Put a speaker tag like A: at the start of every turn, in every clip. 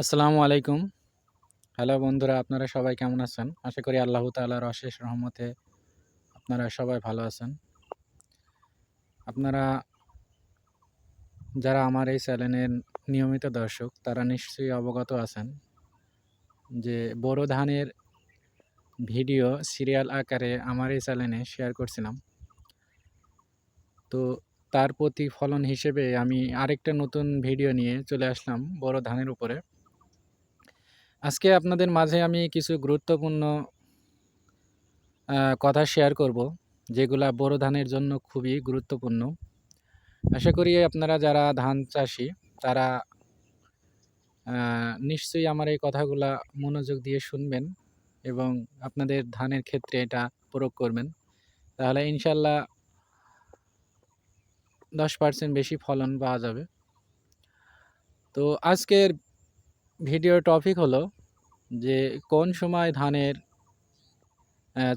A: আসসালামু আলাইকুম। হ্যালো বন্ধুরা, আপনারা সবাই কেমন আছেন? আশা করি আল্লাহ তাআলার অশেষ রহমতে আপনারা সবাই ভালো আছেন। আপনারা যারা আমার এই চ্যানেলের নিয়মিত দর্শক, তারা নিশ্চয়ই অবগত আছেন যে বড় ধানের ভিডিও, সিরিয়াল আকারে আমার এই চ্যানেলে শেয়ার করছিলাম। তো তার প্রতিফলন হিসেবে আমি আরেকটা নতুন ভিডিও নিয়ে চলে আসলাম বড় ধানের উপরে। আজকে আপনাদের মাঝে আমি কিছু গুরুত্বপূর্ণ কথা শেয়ার করব, যেগুলা বড় ধানের জন্য খুবই গুরুত্বপূর্ণ। আশা করি আপনারা যারা ধান চাষি, তারা নিশ্চয়ই আমার এই কথাগুলা মনোযোগ দিয়ে শুনবেন এবং আপনাদের ধানের ক্ষেত্রে এটা প্রয়োগ করবেন। তাহলে ইনশাল্লাহ দশ পার্সেন্ট বেশি ফলন পাওয়া যাবে। তো আজকের ভিডিও টপিক হলো যে কোন সময় ধানের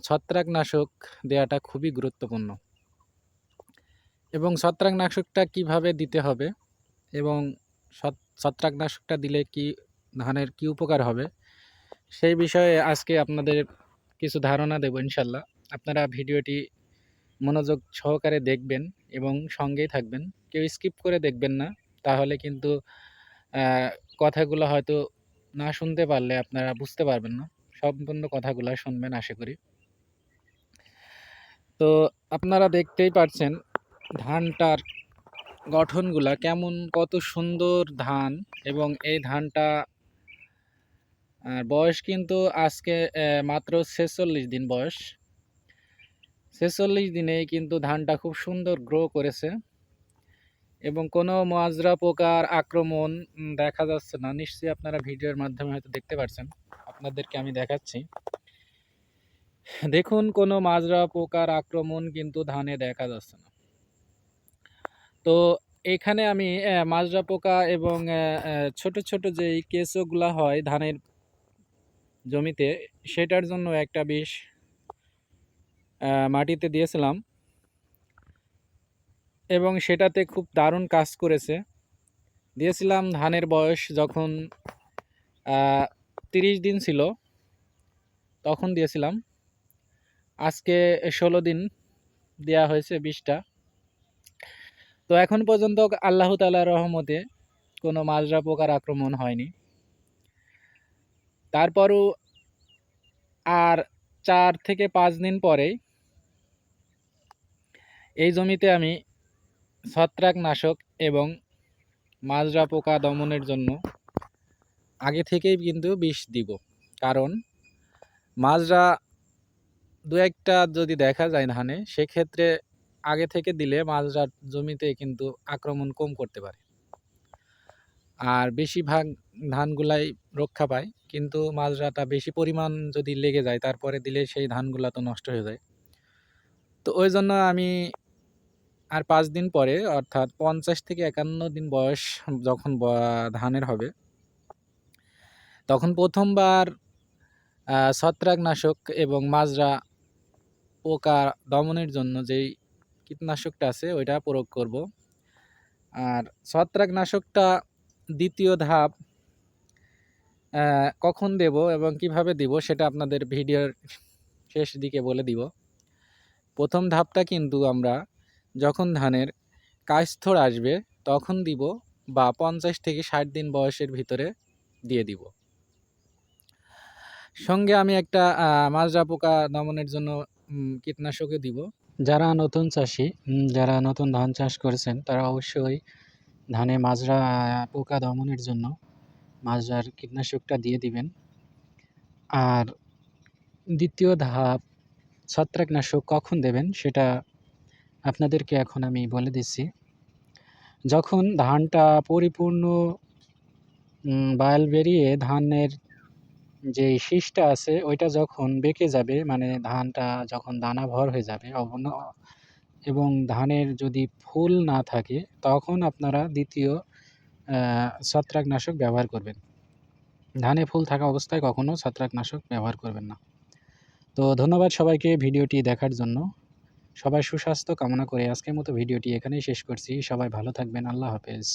A: ছত্রাকনাশক দেওয়াটা খুবই গুরুত্বপূর্ণ এবং ছত্রাকনাশকটা কীভাবে দিতে হবে এবং ছত্রাকনাশকটা দিলে কি ধানের কি উপকার হবে সেই বিষয়ে আজকে আপনাদের কিছু ধারণা দেব ইনশাল্লাহ। আপনারা ভিডিওটি মনোযোগ সহকারে দেখবেন এবং সঙ্গেই থাকবেন। কেউ স্কিপ করে দেখবেন না, তাহলে কিন্তু কথাগুলো হয়তো না শুনতে পারলে আপনারা বুঝতে পারবেন না। সম্পূর্ণ কথাগুলো শুনবেন, আশা করি। তো আপনারা দেখতেই পারছেন ধানটার গঠনগুলা কেমন, কত সুন্দর ধান এবং এই ধানটা বয়স কিন্তু আজকে মাত্র ছেচল্লিশ দিন বয়স। ছেচল্লিশ দিনে কিন্তু ধানটা খুব সুন্দর গ্রো করেছে। এবং কোনো মাজরা পোকার আক্রমণ দেখা যাচ্ছে না। নিশ্চয়ই আপনারা ভিডিওর মাধ্যমে হয়তো দেখতে পাচ্ছেন আপনাদেরকে আমি দেখাচ্ছি। দেখুন, কোনো মাজরা পোকার আক্রমণ কিন্তু ধানে দেখা যাচ্ছে না। তো এখানে আমি মাজরা পোকা এবং ছোট ছোট যেই কেঁচোগুলা হয় ধানের জমিতে, সেটার জন্য একটা বিষ মাটিতে দিয়েছিলাম। এবং সেটাতে খুব দারুণ কাজ করেছে। দিয়েছিলাম ধানের বয়স যখন তিরিশ দিন ছিল, তখন দিয়েছিলাম। আজকে ষোলো দিন দেয়া হয়েছে বিষটা। তো এখন পর্যন্ত আল্লাহ তালার রহমতে কোনো মাজরা পোকার আক্রমণ হয়নি। তারপরও আর চার থেকে পাঁচ দিন পরেই এই জমিতে আমি ছত্রাকনাশক এবং মাজরা পোকা দমনের জন্য আগে থেকেই কিন্তু বিষ দিব। কারণ মাজরা দু একটা যদি দেখা যায় ধানে, সেক্ষেত্রে আগে থেকে দিলে মাজরার জমিতে কিন্তু আক্রমণ কম করতে পারে। আর বেশিরভাগ ধানগুলাই রক্ষা পায়, কিন্তু মাজরাটা বেশি পরিমাণ যদি লেগে যায়, তারপরে দিলে সেই ধানগুলা তো নষ্ট হয়ে যায়। তো ওই জন্য আমি আর পাঁচ দিন পরে, অর্থাৎ পঞ্চাশ থেকে একান্ন দিন বয়স যখন ধানের হবে, তখন প্রথমবার ছত্রাকনাশক এবং মাজরা পোকা দমনের জন্য যেই কীটনাশকটা আছে, ওইটা প্রয়োগ করব। আর ছত্রাকনাশকটা দ্বিতীয় ধাপ কখন দেব এবং কীভাবে দিব সেটা আপনাদের ভিডিওর শেষ দিকে বলে দিব। প্রথম ধাপটা কিন্তু আমরা যখন ধানের কাস্থর আসবে, তখন দিব বা পঞ্চাশ থেকে ষাট দিন বয়সের ভিতরে দিয়ে দিব। সঙ্গে আমি একটা মাজরা পোকা দমনের জন্য কীটনাশকও দিব। যারা নতুন চাষি যারা নতুন ধান চাষ করেছেন, তারা অবশ্যই ধানে মাজরা পোকা দমনের জন্য মাজরার কীটনাশকটা দিয়ে দিবেন। আর দ্বিতীয় ধাপ ছত্রাকনাশক কখন দেবেন, সেটা আপনাদেরকে এখন আমি বলে দিচ্ছি, যখন ধানটা পরিপূর্ণ বায়াল বেরিয়ে ধানের যে শীষটা আছে, ওইটা যখন বেঁকে যাবে মানে ধানটা যখন দানা ভর হয়ে যাবে, অবন- এবং ধানের যদি ফুল না থাকে, তখন আপনারা দ্বিতীয় ছত্রাকনাশক ব্যবহার করবেন। ধানে ফুল থাকা অবস্থায় কখনো ছত্রাকনাশক ব্যবহার করবেন না। তো ধন্যবাদ সবাইকে ভিডিওটি দেখার জন্য। সবাই সুস্বাস্থ্য কামনা করে আজকের মতো ভিডিওটি এখানেই শেষ করছি। সবাই ভালো থাকবেন। আল্লাহ হাফেজ।